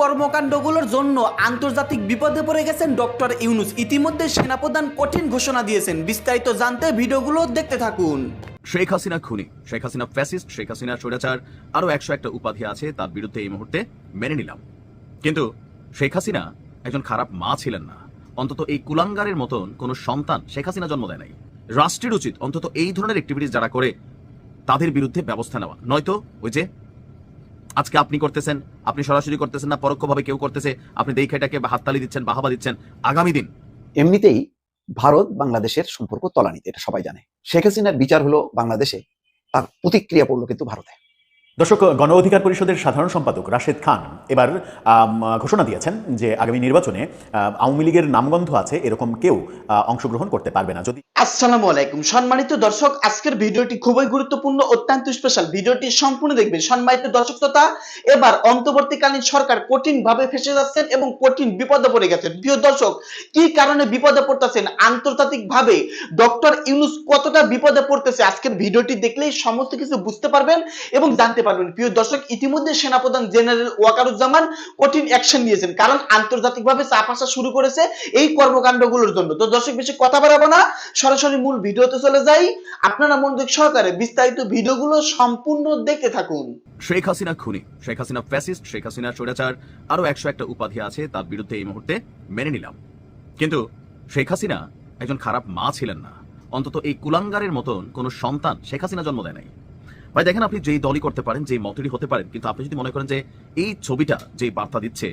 কর্মকাণ্ডগুলোর জন্য আন্তর্জাতিক বিপদে পড়ে গেছেন ডক্টর ইউনুস। ইতিমধ্যে সেনাপ্রধান কঠিন ঘোষণা দিয়েছেন। বিস্তারিত জানতে ভিডিওগুলো দেখতে থাকুন। শেখ হাসিনা খুনি, শেখ হাসিনা ফ্যাসিস্ট, শেখ হাসিনা স্বৈরাচার আরও একশো একটা উপাধি আছে তার বিরুদ্ধে এই মুহূর্তে মেনে নিলাম। কিন্তু শেখ হাসিনা একজন খারাপ মা ছিলেন না। অন্তত এই কুলাঙ্গারের মতন কোনো সন্তান শেখ হাসিনা জন্ম দেয় নাই। রাষ্ট্রের উচিত অন্তত এই ধরনের অ্যাক্টিভিটিস যারা করে তাদের বিরুদ্ধে ব্যবস্থা নেওয়া। নয়তো ওই যে আজকে আপনি করতেছেন, আপনি সরাসরি করতেছেন না, পরোক্ষভাবে কেউ করতেছে, আপনি দেখে এটাকে হাততালি দিচ্ছেন, বাহাবা দিচ্ছেন, আগামী দিন। এমনিতেই ভারত বাংলাদেশের সম্পর্ক তলানিতে, এটা সবাই জানে। শেখ হাসিনার বিচার হলো বাংলাদেশে, তার প্রতিক্রিয়া পড়ল কিন্তু ভারতে। দর্শক, গণ অধিকার পরিষদের সাধারণ সম্পাদক রাশেদ খান এবার ঘোষণা দিয়েছেন যে আগামী নির্বাচনে আওয়ামী লীগের নামগন্ধ আছে এরকম কেউ অংশগ্রহণ করতে পারবে না। যদি আসসালামু আলাইকুম। সম্মানিত দর্শক, আজকের ভিডিওটি খুবই গুরুত্বপূর্ণ, অত্যন্ত স্পেশাল ভিডিওটি সম্পূর্ণ দেখবেন। সম্মানিত দর্শক তথা, এবার অন্তর্বর্তীকালীন সরকার কঠিন ভাবে ফেসে যাচ্ছেন এবং কঠিন বিপদে পড়ে গেছেন। প্রিয় দর্শক, কি কারণে বিপদে পড়তেছেন? আন্তর্জাতিক ভাবে ডক্টর ইউনুস কতটা বিপদে পড়তেছে? আজকের ভিডিওটি দেখলেই সমস্ত কিছু বুঝতে পারবেন এবং জানতে পারবেন। প্রিয় দর্শক, ইতিমধ্যে সেনাপ্রধান জেনারেল ওয়াকারুজ্জামান কঠিন অ্যাকশন নিয়েছেন, কারণ আন্তর্জাতিকভাবে চাপ আসা শুরু করেছে এই কর্মকাণ্ডগুলোর জন্য। তো দর্শক, বেশি কথা বাড়াবো না, সরাসরি মূল ভিডিওতে চলে যাই। আপনারা মনোযোগ সহকারে বিস্তারিত ভিডিওগুলো সম্পূর্ণ দেখতে থাকুন। শেখ হাসিনা খুনি, শেখ হাসিনা ফ্যাসিস্ট শেখ হাসিনা স্বৈরাচার আরও একশো একটা উপাধি আছে, তার বিরুদ্ধে এই মুহূর্তে মেনে নিলাম। কিন্তু শেখ হাসিনা একজন খারাপ মা ছিলেন না। অন্তত এই কুলাঙ্গারের মতন কোনো সন্তান শেখ হাসিনা জন্ম দেয় নাই। ভাই দেখেন আপনি যেই দলই করতে পারেন, যেই মতেরই হতে পারেন, কিন্তু আপনি যদি মনে করেন যে এই ছবিটা যে বার্তা দিচ্ছে,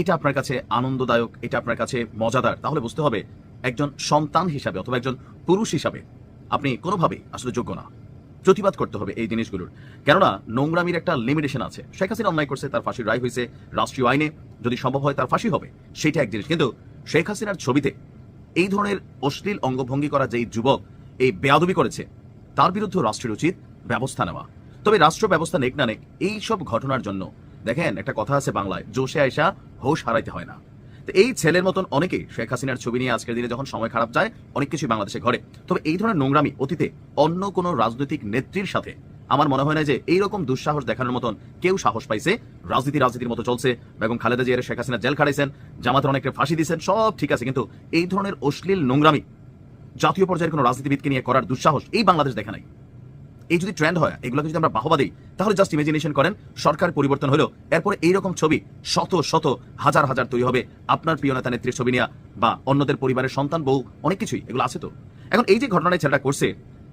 এটা আপনার কাছে আনন্দদায়ক, এটা আপনার কাছে মজাদার, তাহলে বুঝতে হবে একজন সন্তান হিসাবে অথবা একজন পুরুষ হিসাবে আপনি কোনোভাবেই আসলে যোগ্য না। প্রতিবাদ করতে হবে এই জিনিসগুলোর। কেননা নোংরামির একটা লিমিটেশন আছে। শেখ হাসিনা অন্যায় করছে, তার ফাঁসির রায় হয়েছে, রাষ্ট্রীয় আইনে যদি সম্ভব হয় তার ফাঁসি হবে, সেটা এক জিনিস। কিন্তু শেখ হাসিনার ছবিতে এই ধরনের অশ্লীল অঙ্গভঙ্গি করা যেই যুবক এই বেয়াদবি করেছে, তার বিরুদ্ধে রাষ্ট্রের উচিত ব্যবস্থা নেওয়া। তবে রাষ্ট্র ব্যবস্থা নেক না নেক, এই সব ঘটনার জন্য, দেখেন, একটা কথা আছে বাংলায়, জোশে আয়সা হোশ হারাইতে হয় না। তো এই ছেলের মতন অনেকেই শেখ হাসিনার ছবি নিয়ে আজকের দিনে যখন সময় খারাপ যায়, অনেক কিছুই বাংলাদেশে ঘরে তবে এই ধরনের নোংরামি অতীতে অন্য কোনো রাজনৈতিক নেত্রীর সাথে আমার মনে হয় না যে এইরকম দুঃসাহস দেখানোর মতন কেউ সাহস পাইছে। রাজনীতি রাজনীতির মতো চলছে। বেগম খালেদা জিয়ার শেখ হাসিনা জেল খাটাইছেন, জামাতের অনেককে ফাঁসি দিয়েছেন সব ঠিক আছে। কিন্তু এই ধরনের অশ্লীল নোংরামি জাতীয় পর্যায়ের কোনো রাজনীতিবিদকে নিয়ে করার দুঃসাহস এই বাংলাদেশ দেখা নাই। এই যদি ট্রেন্ড হয়, এগুলোকে যদি আমরা বাহবা দিই, তাহলে জাস্ট ইমাজিনেশন করেন, সরকার পরিবর্তন হলো এরপরে এইরকম ছবি শত শত হাজার হাজার তৈরি হবে আপনার প্রিয় নেতা নেত্রীর ছবি নিয়ে বা অন্যদের পরিবারের সন্তান, বউ, অনেক কিছুই এগুলো আছে তো। এখন এই যে ঘটনাটা ছেলেটা করছে,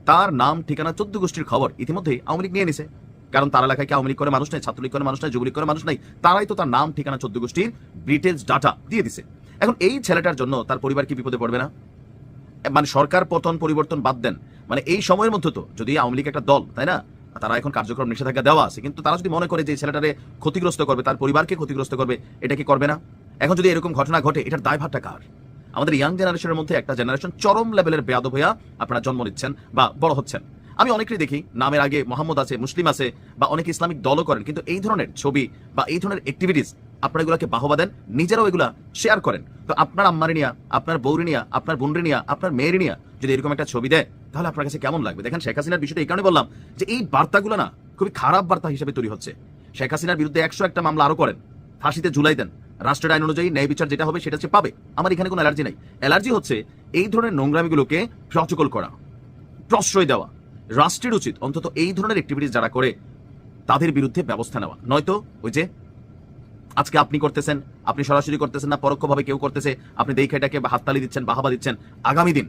তার নাম, ঠিকানা, চোদ্দ গোষ্ঠীর খবর ইতিমধ্যে আওয়ামী লীগ নিয়ে নিছে কারণ তার এলাকায় কি আওয়ামী লীগ করে মানুষ নাই, ছাত্রলীগ করে মানুষ নাই, যুবলীগ করে মানুষ নাই, তারাই তো তার নাম, ঠিকানা, চোদ্দ গোষ্ঠীর ডিটেলস ডাটা দিয়ে দিছে। এখন এই ছেলেটার জন্য তার পরিবার কি বিপদে পড়বে না? মানে সরকার পতন পরিবর্তন বাদ দেন। মানে এই সময়ের মধ্যে তো, যদি আওয়ামী লীগ একটা দল, তাই না? তারা এখন কার্যক্রম নিষেধাজ্ঞা দেওয়া আছে, কিন্তু তারা যদি মনে করে যে ছেলেটারে ক্ষতিগ্রস্ত করবে, তার পরিবারকে ক্ষতিগ্রস্ত করবে, এটা কি করবে না? এখন যদি এরকম ঘটনা ঘটে, এটার দায়ভারটা কার? আমাদের ইয়াং জেনারেশনের মধ্যে একটা জেনারেশন চরম লেভেলের বেয়াদব হইয়া আপনারা জন্ম নিচ্ছেন বা বড় হচ্ছেন। আমি অনেকেই দেখি, নামের আগে মোহাম্মদ আছে, মুসলিম আছে, বা অনেক ইসলামিক দলও করেন, কিন্তু এই ধরনের ছবি বা এই ধরনের অ্যাক্টিভিটিস আপনারা এগুলোকে বাহবা দেন, নিজেরাও এগুলা শেয়ার করেন। তো আপনার আম্মারি নিয়া, আপনার বৌরি নিয়া, আপনার বোনরি নিয়া, আপনার মেয়েরি নিয়া যদি এরকম একটা ছবি দেয়, তাহলে আপনার কাছে কেমন লাগবে? দেখেন শেখ হাসিনার বিষয়টা এই কারণে বললাম যে এই বার্তাগুলো না খুবই খারাপ বার্তা হিসেবে তৈরি হচ্ছে। শেখ হাসিনার বিরুদ্ধে একশো একটা মামলা আরও করেন। ফাঁসিতে ঝুলাই দেন। রাষ্ট্রের আইন অনুযায়ী ন্যায় বিচার যেটা হবে সেটা হচ্ছে পাবে। আমার এখানে কোনো অ্যালার্জি নাই। অ্যালার্জি হচ্ছে এই ধরনের নোংরামিগুলোকে প্রচকল করা, প্রশ্রয় দেওয়া। রাষ্ট্রের উচিত অন্তত এই ধরনের অ্যাক্টিভিটিস যারা করে, তাদের বিরুদ্ধে ব্যবস্থা নেওয়া। নয়তো ওই যে আজকে আপনি করতেছেন, আপনি সরাসরি করতেছেন না, পরোক্ষভাবে কেউ করতেছে, আপনি দেখে এটাকে হাততালি দিচ্ছেন, বাহাবা দিচ্ছেন, আগামী দিন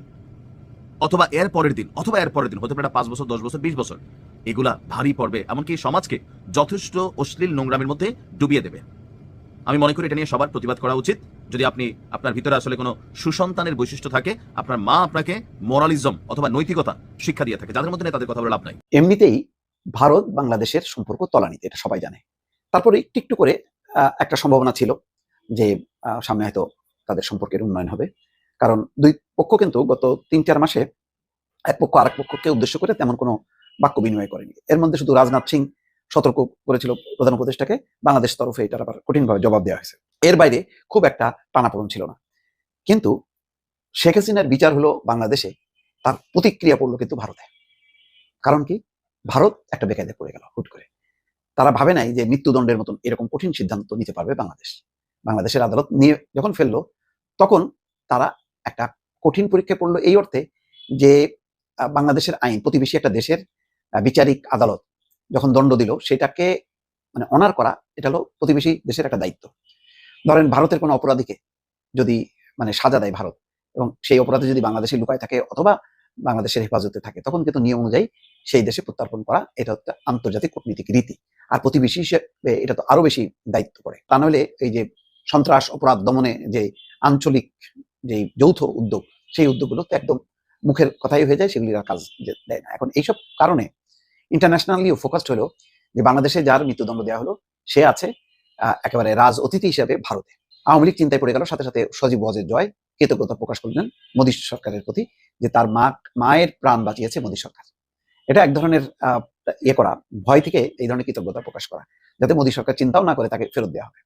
অথবা এর পরের দিন, অথবা এর পরের দিন, হতে পারে পাঁচ বছর, দশ বছর, বিশ বছর, এগুলা ভারী পড়বে এমনকি সমাজকে যথেষ্ট অশ্লীল নোংরামের মধ্যে ডুবিয়ে দেবে। আমি মনে করি এটা নিয়ে সবার প্রতিবাদ করা উচিত। যদি আপনি, আপনার ভিতরে আসলে কোনো সুসন্তানের বৈশিষ্ট্য থাকে, আপনার মা আপনাকে মোরালিজম অথবা নৈতিকতা শিক্ষা দিয়ে থাকে, যাদের মধ্যে তাদের কথা বলে লাভ নাই। এমনিতেই ভারত বাংলাদেশের সম্পর্ক তলানিতে, এটা সবাই জানে। তারপরে একটু একটু করে একটা সম্ভাবনা ছিল যে সামনে হয়তো তাদের সম্পর্কের উন্নয়ন হবে। কারণ দুই পক্ষ কিন্তু গত তিন চার মাসে এক পক্ষ আরেক পক্ষকে উদ্দেশ্য করে তেমন কোনো বাক্য বিনিময় করেনি। এর মধ্যে শুধু রাজনাথ সিং সতর্ক করেছিল প্রধান উপদেষ্টাকে, বাংলাদেশ তরফে এটার আবার কঠিনভাবে জবাব দেওয়া হয়েছে। এর বাইরে খুব একটা টানাপোড়ন ছিল না। কিন্তু শেখ হাসিনার বিচার হলো বাংলাদেশে তার প্রতিক্রিয়া পড়ল কিন্তু ভারতে। কারণ কি? ভারত একটা বেকায়দায় পড়ে গেল হুট করে। তারা ভাবে নাই যে মৃত্যুদণ্ডের মতন এরকম কঠিন সিদ্ধান্ত নিতে পারবে বাংলাদেশ। বাংলাদেশের আদালত নিয়ে যখন ফেলল, তখন তারা একটা কঠিন পরীক্ষায় পড়ল এই অর্থে যে বাংলাদেশের আইন, প্রতিবেশী একটা দেশের বিচারিক আদালত যখন দণ্ড দিল, সেটাকে মানে অনার করা, এটা হলো প্রতিবেশী দেশের একটা দায়িত্ব। ধরেন ভারতের কোনো অপরাধীকে যদি মানে সাজা দেয় ভারত এবং সেই অপরাধী যদি বাংলাদেশে লুকায় থাকে অথবা বাংলাদেশের হেফাজতে থাকে, তখন কিন্তু নিয়ম অনুযায়ী সেই দেশে প্রত্যর্পণ করা, এটা হচ্ছে আন্তর্জাতিক কূটনীতিক রীতি। আর প্রতিবেশী হিসেবে এটা তো আরও বেশি দায়িত্ব পড়ে। তা নইলে এই যে সন্ত্রাস, অপরাধ দমনে যে আঞ্চলিক যে যৌথ উদ্যোগ, সেই উদ্যোগগুলো তো একদম মুখের কথাই হয়ে যায় সেগুলির কাজ দেয় না। এখন এইসব কারণে ইন্টারন্যাশনালিও ফোকাসড হলো যে বাংলাদেশে যার মৃত্যুদণ্ড দেওয়া হলো, সে আছে একেবারে রাজ অতিথি হিসেবে ভারতে। আওয়ামী লীগ চিন্তায় পড়ে গেল, সাথে সাথে সজীব ওয়াজের জয় কৃতজ্ঞতা প্রকাশ করলেন মোদী সরকারের প্রতি যে তার মা, মায়ের প্রাণ বাঁচিয়েছে মোদী সরকার। এটা এক ধরনের ইয়ে করা, ভয় থেকে এই ধরনের কৃতজ্ঞতা প্রকাশ করা, যাতে মোদী সরকার চিন্তাও না করে তাকে ফেরত দেওয়া হবে।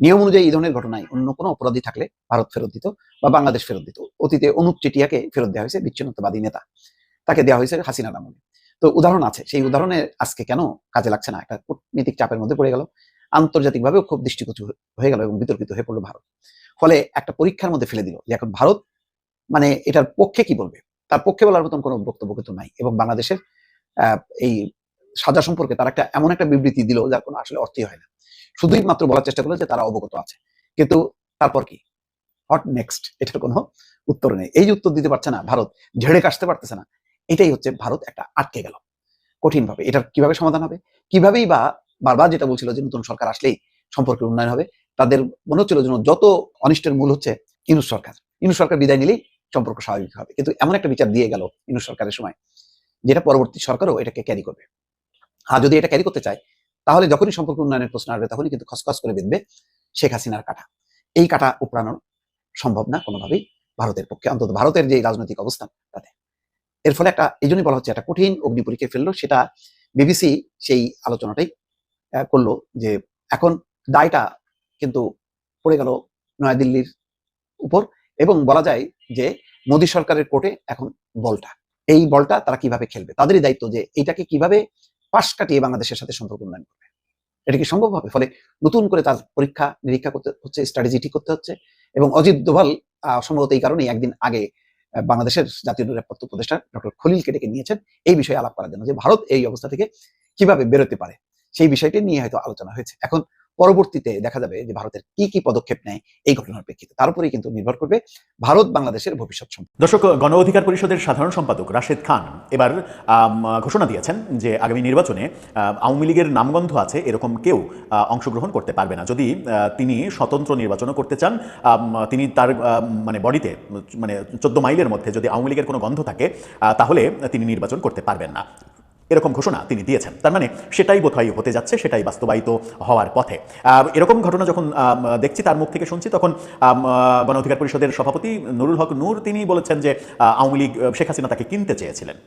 নিয়ম অনুযায়ী এই ধরনের ঘটনায় অন্য কোনো অপরাধী থাকলে ভারত ফেরত দিত বা বাংলাদেশ ফেরত দিত। অতীতে অনুপ চেটিয়াকে ফেরত দেওয়া হয়েছে বিচ্ছিন্নতাবাদী নেতা। তাকে দেওয়া হয়েছে হাসিনার আমলে তো উদাহরণ আছে, সেই উদাহরণে আজকে কেন কাজে লাগছে না? একটা কূটনীতিক চাপের মধ্যে পড়ে গেল, আন্তর্জাতিকভাবেও খুব দৃষ্টিকটু হয়ে গেল এবং বিতর্কিত হয়ে পড়ল ভারত। ফলে একটা পরীক্ষার মধ্যে ফেলে দিল যে এখন ভারত মানে এটার পক্ষে কি বলবে? তার পক্ষে বলার মতন কোনো বক্তব্য কিন্তু নাই এবং বাংলাদেশের এই সাজা সম্পর্কে তারা একটা এমন একটা বিবৃতি দিল যার কোনো আসলে অর্থই হয় না। শুধুই মাত্র বলার চেষ্টা করল যে তারা অবগত আছে। কিন্তু তারপর কি? হোয়াট নেক্সট এটার কোনো উত্তর নেই। এই উত্তর দিতে পারছে না, ভারত ঝেড়ে কাশতে পারতেছে না, এটাই হচ্ছে ভারত একটা আটকে গেল। কঠিন ভাবে এটার কীভাবে সমাধান হবে? কিভাবেই বা বারবার যেটা বলছিল যে নতুন সরকার আসলেই সম্পর্কের উন্নয়ন হবে, তাদের মনে হচ্ছিল যেন যত অনিষ্টের মূল হচ্ছে ইনুস সরকার। ইনুস সরকার বিদায় নিলেই সম্পর্ক স্বাভাবিক হবে। কিন্তু এমন একটা বিচার দিয়ে গেল ইনুস সরকারের সময়, যেটা পরবর্তী সরকারও এটাকে ক্যারি করবে। আর যদি এটা ক্যারি করতে চায়, তাহলে যখনই সম্পর্ক উন্নয়নের প্রশ্ন আসবে, তখনই কিন্তু খসখস করে বেঁধবে শেখ হাসিনার কাটা। এই কাটা উপড়ানো সম্ভব না কোনোভাবেই ভারতের পক্ষে, অন্তত ভারতের যে রাজনৈতিক অবস্থান তাতে। এর ফলে একটা, এই বলা হচ্ছে একটা কঠিন অগ্নি পরীক্ষায় ফেলল, সেটা বিবিসি সেই আলোচনাটাই করল যে এখন দায়টা কিন্তু পড়ে গেল নয়াদিল্লির উপর এবং বলা যায় যে মোদী সরকারের কোর্টে এখন বলটা। এই বলটা তারা কীভাবে খেলবে? তাদেরই দায়িত্ব যে এইটাকে কীভাবে পাশ কাটিয়ে বাংলাদেশের সাথে সম্পর্ক উন্নয়ন করবে। এটা কি সম্ভব হবে? ফলে নতুন করে তার পরীক্ষা, নিরীক্ষা করতে হচ্ছে স্ট্র্যাটেজি ঠিক করতে হচ্ছে এবং অজিত দোভাল সম্ভবত এই কারণেই একদিন আগে বাংলাদেশের জাতীয় নিরাপত্তা উপদেষ্টা ডক্টর খলিলকে ডেকে নিয়েছেন এই বিষয়ে আলাপ করার জন্য যে ভারত এই অবস্থা থেকে কীভাবে বেরোতে পারে। সেই বিষয়টি নিয়ে হয়তো আলোচনা হয়েছে। এখন পরবর্তীতে দেখা যাবে যে ভারতের কি কি পদক্ষেপ নেয় এই ঘটনার প্রেক্ষিতে। তার উপরেই কিন্তু নির্ভর করবে ভারত বাংলাদেশের ভবিষ্যৎ সম্পর্ক। দর্শক, গণ অধিকার পরিষদের সাধারণ সম্পাদক রাশেদ খান এবার ঘোষণা দিয়েছেন যে আগামী নির্বাচনে আওয়ামী লীগের নামগন্ধ আছে এরকম কেউ অংশগ্রহণ করতে পারবে না। যদি তিনি স্বতন্ত্র নির্বাচনও করতে চান তিনি তার মানে বডিতে মানে চোদ্দ মাইলের মধ্যে যদি আওয়ামী লীগের কোনো গন্ধ থাকে তাহলে তিনি নির্বাচন করতে পারবেন না। এরকম ঘোষণা তিনি দিয়েছেন। তার মানে সেটাই বোধহয় হতে যাচ্ছে, সেটাই বাস্তবায়িত হওয়ার পথে। এরকম ঘটনা যখন দেখছি তার মুখ থেকে শুনছি, তখন গণ অধিকার পরিষদের সভাপতি নুরুল হক নূর তিনি বলেছেন যে আওয়ামী লীগ শেখ হাসিনা তাকে কিনতে চেয়েছিলেন।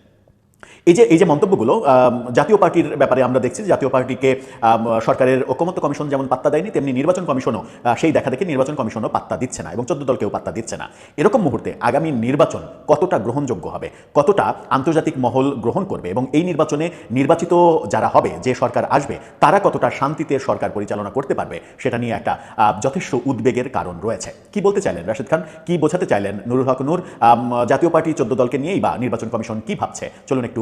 এই যে এই যে মন্তব্যগুলো জাতীয় পার্টির ব্যাপারে আমরা দেখছি, জাতীয় পার্টিকে সরকারের ঐকমত্য কমিশন যেমন পাত্তা দেয়নি, তেমনি নির্বাচন কমিশনও সেই দেখা দেখে নির্বাচন কমিশনও পাত্তা দিচ্ছে না এবং চোদ্দ দলকেও পাত্তা দিচ্ছে না। এরকম মুহূর্তে আগামী নির্বাচন কতটা গ্রহণযোগ্য হবে? কতটা আন্তর্জাতিক মহল গ্রহণ করবে? এবং এই নির্বাচনে নির্বাচিত যারা হবে, যে সরকার আসবে, তারা কতটা শান্তিতে সরকার পরিচালনা করতে পারবে? সেটা নিয়ে একটা যথেষ্ট উদ্বেগের কারণ রয়েছে। কি বলতে চাইলেন রাশেদ খান? কি বোঝাতে চাইলেন নুরুল হক নূর? জাতীয় পার্টি চোদ্দ দলকে নিয়েই বা নির্বাচন কমিশন কি ভাবছে? চলুন একটু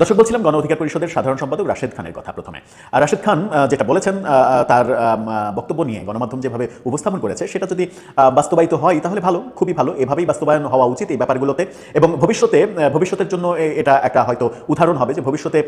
দর্শক, বলছিলাম গণ অধিকার পরিষদের সাধারণ সম্পাদক রাশেদ খানের কথা প্রথমে। আর রাশেদ খান যেটা বলেছেন তার বক্তব্য নিয়ে গণমাধ্যম যেভাবে উপস্থাপন করেছে, সেটা যদি বাস্তবায়িত হয়, তাহলে ভালো, খুবই ভালো। এভাবেই বাস্তবায়ন হওয়া উচিত এই ব্যাপারগুলোতে। এবং ভবিষ্যতে ভবিষ্যতের জন্য এটা একটা হয়তো উদাহরণ হবে যে ভবিষ্যতে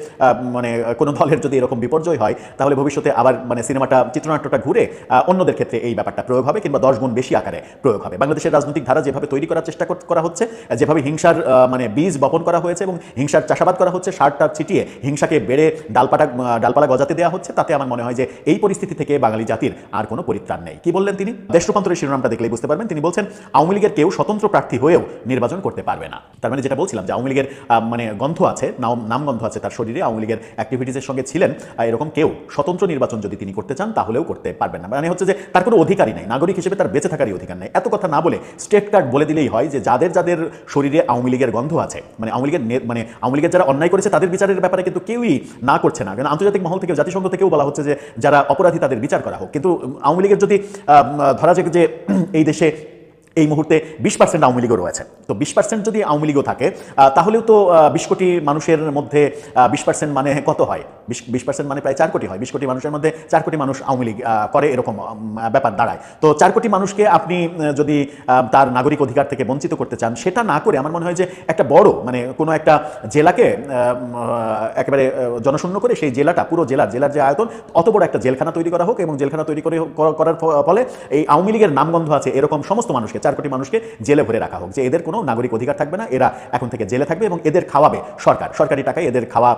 মানে কোনো দলের যদি এরকম বিপর্যয় হয়, তাহলে ভবিষ্যতে আবার মানে সিনেমাটা, চিত্রনাট্যটা ঘুরে অন্যদের ক্ষেত্রে এই ব্যাপারটা প্রয়োগ হবে কিংবা দশ গুণ বেশি আকারে প্রয়োগ হবে। বাংলাদেশের রাজনৈতিক ধারা যেভাবে তৈরি করার চেষ্টা করা হচ্ছে যেভাবে হিংসার মানে বীজ বপন করা হয়েছে এবং হিংসার চাষাবাদ করা হচ্ছে সারটা ছিটিয়ে হিংসাকে বেড়ে ডালপাটা ডালপালা গজাতে দেওয়া হচ্ছে, তাতে আমার মনে হয় যে এই পরিস্থিতি থেকে বাঙালি জাতির আর কোনো পরিত্রাণ নেই। কি বললেন তিনি? দেশ রূপান্তরের শিরোনামটা দেখলেই বুঝতে পারবেন। তিনি বলছেন, আওয়ামী লীগের কেউ স্বতন্ত্র প্রার্থী হয়েও নির্বাচন করতে পারবে না। তার মানে যেটা বলছিলাম যে আওয়ামী লীগের মানে গন্ধ আছে, নাম নামগন্ধ আছে তার শরীরে, আওয়ামী লীগের অ্যাক্টিভিটিসের সঙ্গে ছিলেন এরকম কেউ স্বতন্ত্র নির্বাচন যদি তিনি করতে চান, তাহলেও করতে পারবেন না। মানে হচ্ছে যে তার কোনো অধিকারই নেই, নাগরিক হিসেবে তার বেঁচে থাকারই অধিকার নেই। এত কথা না বলে স্টেট কার্ড বলে দিলেই হয় যে যাদের যাদের শরীরে আওয়ামী লীগের গন্ধ আছে মানে আওয়ামী লীগের মানে আওয়ামী লীগের যারা অন্যায় করেছে তাদের বিচারের ব্যাপারে কিন্তু কেউই না করছে না। কারণ আন্তর্জাতিক মহল থেকে জাতিসংঘ থেকেও বলা হচ্ছে যে, যারা অপরাধী তাদের বিচার করা হোক। কিন্তু আওয়ামী লীগের যদি ধরা যাক যে, এই দেশে এই মুহূর্তে বিশ পার্সেন্ট আওয়ামী লীগও রয়েছে। তো বিশ পার্সেন্ট যদি আওয়ামী লীগও থাকে তাহলেও তো বিশ কোটি মানুষের মধ্যে বিশ পার্সেন্ট মানে কত হয়? বিশ বিশ পার্সেন্ট মানে প্রায় চার কোটি হয়। বিশ কোটি মানুষের মধ্যে চার কোটি মানুষ আওয়ামী লীগ করে এরকম ব্যাপার দাঁড়ায়। তো চার কোটি মানুষকে আপনি যদি তার নাগরিক অধিকার থেকে বঞ্চিত করতে চান, সেটা না করে আমার মনে হয় যে একটা বড় মানে কোনো একটা জেলাকে একেবারে জনশূন্য করে সেই জেলাটা, পুরো জেলার জেলার যে আয়তন, অত বড় একটা জেলখানা তৈরি করা হোক এবং জেলখানা তৈরি করে করার ফলে এই আওয়ামী লীগের নামগন্ধ আছে, এরকম সমস্ত মানুষকে, চার কোটি মানুষকে জেলে ভরে রাখা হোক। যে এদের কোনো নাগরিক অধিকার থাকবে না, এরা এখন থেকে জেলে থাকবে এবং এদের খাওয়াবে সরকার। সরকারি টাকায় এদের খাওয়া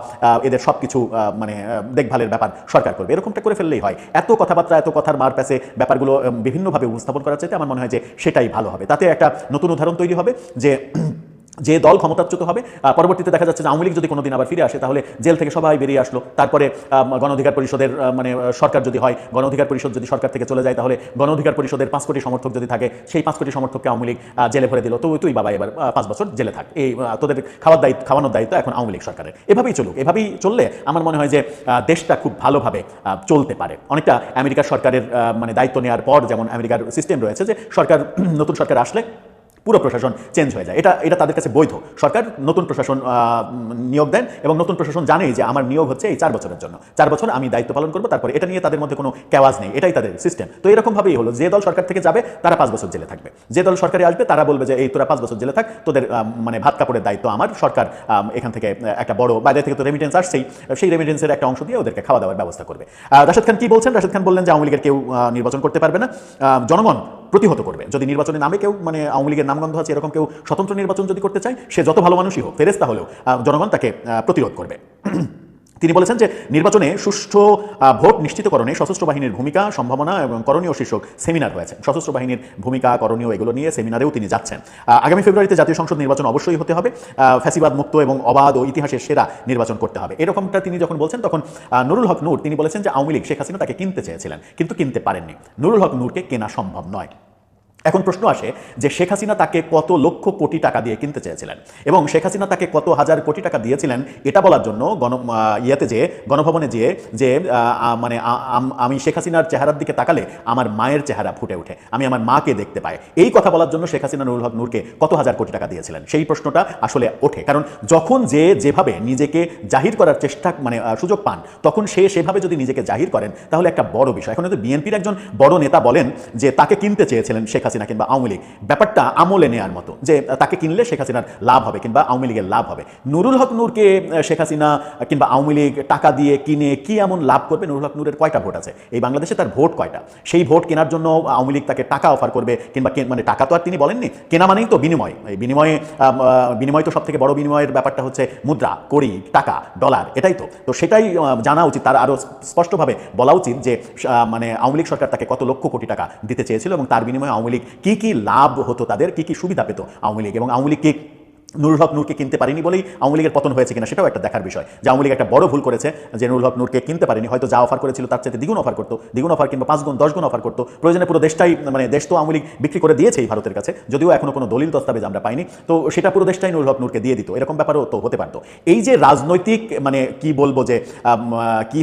এদের সব কিছু মানে দেখভালের ব্যাপার সরকার করবে। এরকমটা করে ফেললেই হয়। এত কথাবার্তা, এত কথার মার প্যাসে ব্যাপারগুলো বিভিন্নভাবে উপস্থাপন করার চাইতে আমার মনে হয় যে সেটাই ভালো হবে। তাতে একটা নতুন উদাহরণ তৈরি হবে যে যে দল ক্ষমতাচ্যুত হবে পরবর্তীতে দেখা যাচ্ছে যে আওয়ামী লীগ যদি কোনোদিন আবার ফিরে আসে তাহলে জেল থেকে সবাই বেরিয়ে আসলো। তারপরে আম, গণ অধিকার পরিষদের মানে সরকার যদি হয় গণ অধিকার পরিষদ যদি সরকার থেকে চলে যায় তাহলে গণ অধিকার পরিষদের পাঁচ কোটি সমর্থক যদি থাকে সেই পাঁচ কোটি সমর্থককে আওয়ামী লীগ জেলে ভরে দিল। তো তুই বাবা এবার পাঁচ বছর জেলে থাক। এই তোদের খাওয়ার দায়িত্ব খাওয়ানোর দায়িত্ব এখন আওয়ামী লীগ সরকারের। এভাবেই চলুক এভাবেই চললে আমার মনে হয় যে দেশটা খুব ভালোভাবে চলতে পারে। অনেকটা আমেরিকার সরকারের মানে দায়িত্ব নেওয়ার পর যেমন আমেরিকার সিস্টেম রয়েছে যে সরকার নতুন সরকার আসলে পুরো প্রশাসন চেঞ্জ হয়ে যায়। এটা এটা তাদের কাছে বৈধ। সরকার নতুন প্রশাসন নিয়োগ দেন এবং নতুন প্রশাসন জানেই যে আমার নিয়োগ হচ্ছে এই চার বছরের জন্য। চার বছর আমি দায়িত্ব পালন করব, তারপরে এটা নিয়ে তাদের মধ্যে কোনো কেওয়াজ নেই। এটাই তাদের সিস্টেম তো এরকমভাবেই হলো। যে দল সরকার থেকে যাবে, তারা পাঁচ বছর জেলে থাকবে। যে দল সরকারে আসবে, তারা বলবে যে, এই তোরা পাঁচ বছর জেলে থাক। তোদের মানে ভাত কাপড়ের দায়িত্ব আমার। সরকার এখান থেকে একটা বড়, বাইরে থেকে তো রেমিটেন্স আসছেই। সেই রেমিটেন্সের একটা অংশ দিয়ে ওদেরকে খাওয়া দাওয়ার ব্যবস্থা করবে। রাশেদ খান কি বলছেন? রাশেদ খান বললেন যে, আওয়ামী লীগের কেউ নির্বাচন করতে পারবে না। জনগণ প্রতিহত করবে। যদি নির্বাচনে নামে কেউ মানে আওয়ামী লীগের নামগন্ধ আছে, এরকম কেউ স্বতন্ত্র নির্বাচন যদি করতে চায়, সে যত ভালো মানুষই হোক ফেরেস্তা হলেও জনগণ তাকে প্রতিরোধ করবে। তিনি বলেছেন যে নির্বাচনে সুষ্ঠু ভোট নিশ্চিতকরণে সশস্ত্র বাহিনীর ভূমিকা, সম্ভাবনা এবং করণীয় শীর্ষক সেমিনার হয়েছে। সশস্ত্র বাহিনীর ভূমিকা, করণীয় এগুলো নিয়ে সেমিনারেও তিনি যাচ্ছেন। আগামী ফেব্রুয়ারিতে জাতীয় সংসদ নির্বাচন অবশ্যই হতে হবে। ফ্যাসিবাদ মুক্ত এবং অবাধ ও ইতিহাসের সেরা নির্বাচন করতে হবে। এরকমটা তিনি যখন বলছেন, তখন নুরুল হক নূর, তিনি বলেছেন যে আওয়ামী লীগ শেখ হাসিনা তাকে কিনতে চেয়েছিলেন, কিন্তু কিনতে পারেননি। নুরুল হক নূরকে কেনা সম্ভব নয়। এখন প্রশ্ন আসে যে শেখ হাসিনা তাকে কত লক্ষ কোটি টাকা দিয়ে কিনতে চেয়েছিলেন? এবং শেখ হাসিনা তাকে কত হাজার কোটি টাকা দিয়েছিলেন? এটা বলার জন্য গণ ইয়েতে যে, গণভবনে যেয়ে যে মানে আমি শেখ হাসিনার চেহারার দিকে তাকালে আমার মায়ের চেহারা ফুটে ওঠে। আমি আমার মাকে দেখতে পাই। এই কথা বলার জন্য শেখ হাসিনা নুরুল হক নূরকে কত হাজার কোটি টাকা দিয়েছিলেন? সেই প্রশ্নটা আসলে ওঠে। কারণ যখন যে যেভাবে নিজেকে জাহির করার চেষ্টা মানে সুযোগ পান, তখন সে সেভাবে যদি নিজেকে জাহির করেন, তাহলে একটা বড় বিষয়। এখন যদি বিএনপির একজন বড় নেতা বলেন যে তাকে কিনতে চেয়েছিলেন শেখ কিংবা আওয়ামী লীগ, ব্যাপারটা আমলে নেয়ার মতো, যে তাকে কিনলে শেখ হাসিনার লাভ হবে কিংবা আওয়ামী লীগের লাভ হবে। নুরুল হক নূরকে শেখ হাসিনা কিংবা আওয়ামী লীগ টাকা দিয়ে কিনে কি এমন লাভ করবে? নুরুল হক নূরের কয়টা ভোট আছে? এই বাংলাদেশে তার ভোট কয়টা? সেই ভোট কেনার জন্য আওয়ামী লীগ তাকে টাকা অফার করবে কিংবা মানে টাকা তো আর তিনি বলেননি, কেনা মানেই তো বিনিময়। এই বিনিময়ে বিনিময় তো সব থেকে বড় বিনিময়ের ব্যাপারটা হচ্ছে মুদ্রা, কড়ি, টাকা ডলার এটাই তো। তো সেটাই জানা উচিত, তার আরও স্পষ্টভাবে বলা উচিত যে মানে আওয়ামী লীগ সরকার তাকে কত লক্ষ কোটি টাকা দিতে চেয়েছিল এবং তার বিনিময়ে আওয়ামী লীগ কী কি লাভ হতো তাদের কি কি সুবিধা পেত আওয়ামী লীগ এবং আওয়ামী লীগকে নুরুল হক নূরকে কিনতে পারেনি বলেই আওয়ামী লীগের পতন হয়েছে কিনা সেটাও একটা দেখার বিষয়। যে আওয়ামী লীগ একটা বড় ভুল করেছে যে নুরুল হক নূরকে কিনতে পারেনি, হয়তো যা অফার করেছিল তার চাইতে দ্বিগুণ অফার করতো, দ্বিগুণ অফার কিংবা পাঁচ গুণ, দশ গুণ অফার করতো। প্রয়োজনে পুরো দেশটাই মানে দেশ তো আওয়ামী লীগ বিক্রি করে দিয়েছে এই ভারতের কাছে, যদিও এখনও কোনো দলিল দস্তাবেজ আমরা পাইনি। তো সেটা পুরো দেশটাই নুরুল হক নূরকে দিয়ে দিত, এরকম ব্যাপারও তো হতে পারতো। এই যে রাজনৈতিক মানে কি বলব যে কি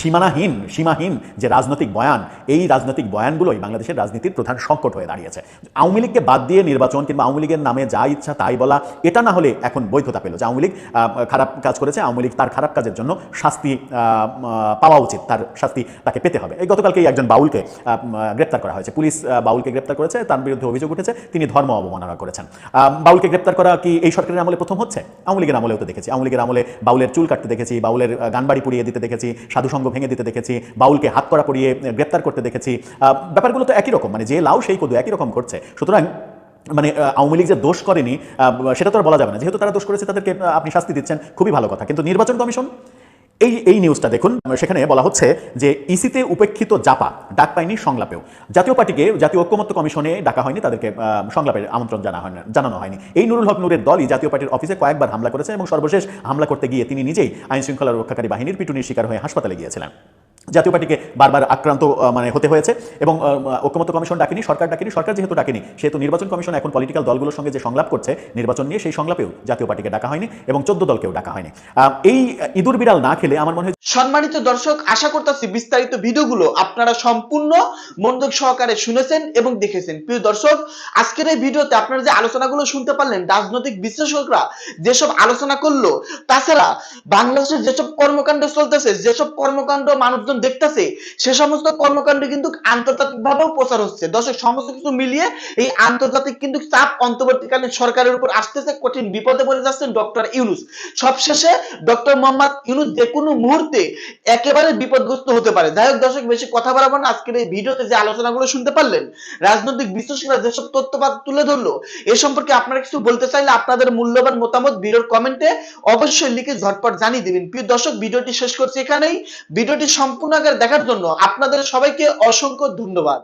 সীমানাহীন, সীমাহীন যে রাজনৈতিক বয়ান, এই রাজনৈতিক বয়ানগুলোই বাংলাদেশের রাজনীতির প্রধান সংকট হয়ে দাঁড়িয়েছে। আওয়ামী লীগকে বাদ দিয়ে নির্বাচন কিংবা আওয়ামী লীগের নামে যা ইচ্ছা তাই বলা এটা না হলে এখন বৈধতা পেল যে আওয়ামী লীগ খারাপ কাজ করেছে, আওয়ামী লীগ তার খারাপ কাজের জন্য শাস্তি পাওয়া উচিত, তার শাস্তি তাকে পেতে হবে। এই গতকালকেই একজন বাউলকে গ্রেপ্তার করা হয়েছে। পুলিশ বাউলকে গ্রেপ্তার করেছে, তার বিরুদ্ধে অভিযোগ উঠেছে, তিনি ধর্ম অবমাননা করেছেন। বাউলকে গ্রেপ্তার করা কি এই সরকারের আমলে প্রথম হচ্ছে? আওয়ামী লীগের আমলেও তো দেখেছি। আওয়ামী লীগের আমলে বাউলের চুল কাটতে দেখেছি, বাউলের গানবাড়ি পুড়িয়ে দিতে দেখেছি সাধুসঙ্গ ভেঙে দিতে দেখেছি, বাউলকে হাত করা পড়িয়ে গ্রেপ্তার করতে দেখেছি। ব্যাপারগুলো তো একই রকম মানে যে লাউ সেই কদু একই রকম ঘটছে। সুতরাং মানে আওয়ামী লীগ যে দোষ করেনি সেটা তো আর বলা যাবে না। যেহেতু তারা দোষ করেছে, তাদেরকে আপনি শাস্তি দিচ্ছেন, খুবই ভালো কথা। কিন্তু নির্বাচন কমিশন, এই এই নিউজটা দেখুন, সেখানে বলা হচ্ছে যে ইসিতে উপেক্ষিত জাপা ডাক পায়নি সংলাপেও। জাতীয় পার্টিকে, জাতীয় ঐক্যমত্য কমিশনে ডাকা হয়নি, তাদেরকে সংলাপের আমন্ত্রণ জানা হয় জানানো হয়নি। এই নুরুল হক নুরের দলই জাতীয় পার্টির অফিসে কয়েকবার হামলা করেছেন এবং সর্বশেষ হামলা করতে গিয়ে তিনি নিজেই আইনশৃঙ্খলা রক্ষাকারী বাহিনীর পিটুনির শিকার হয়ে হাসপাতালে গিয়েছিলেন। জাতীয় পার্টিকে বারবার আক্রান্ত মানে হতে হয়েছে এবং আহ, ঐক্যমত্য কমিশন ডাকেনি সরকার ডাকেনি সরকার যেহেতু ডাকেনি সেহেতু নির্বাচন কমিশন এখন পলিটিক্যাল দলগুলোর সঙ্গে যে সংলাপ করছে নির্বাচন নিয়ে সেই সংলাপেও জাতীয় পার্টিকে ডাকা হয়নি এবং চোদ্দ দলকেও ডাকা হয়নি। এই ইঁদুর বিড়াল না খেলে আমার মনে হয় সম্মানিত দর্শক আশা করতেছি বিস্তারিত ভিডিওগুলো আপনারা সম্পূর্ণ মনোযোগ সহকারে শুনেছেন এবং দেখেছেন। প্রিয় দর্শক আজকের এই ভিডিওতে আপনারা যে আলোচনাগুলো শুনতে পারলেন রাজনৈতিক বিশ্লেষকরা যেসব আলোচনা করল তাছাড়া বাংলাদেশের যেসব কর্মকাণ্ড চলতেছে যেসব কর্মকাণ্ড মানুষজন দেখতেছে, সে সমস্ত কর্মকাণ্ড কিন্তু আন্তর্জাতিক ভাবেও প্রচার হচ্ছে। দর্শক, সমস্ত কিছু মিলিয়ে এই আন্তর্জাতিক কিন্তু চাপ অন্তর্বর্তীকালীন সরকারের উপর আসতেছে, কঠিন বিপদে পড়ে যাচ্ছেন ডক্টর ইউনুস। সবশেষে ডক্টর মোহাম্মদ ইউনুস যে কোনো মুহূর্তে একেবারে বিপদগ্রস্ত হতে পারে। যাই হোক দর্শক, বেশি কথা বাড়াবো না। আজকের এই ভিডিওতে যে আলোচনাগুলো শুনতে পারলেন, রাজনৈতিক বিশ্লেষকরা যেসব তথ্যপাত তুলে ধরলো, এ সম্পর্কে আপনারা কিছু বলতে চাইলে আপনাদের মূল্যবান মতামত ভিডিওর কমেন্টে অবশ্যই লিখে ঝটপট জানিয়ে দিবেন। প্রিয় দর্শক, ভিডিওটি শেষ করছি এখানেই। ভিডিওটি সম্পূর্ণ আকারে দেখার জন্য আপনাদের সবাইকে অসংখ্য ধন্যবাদ।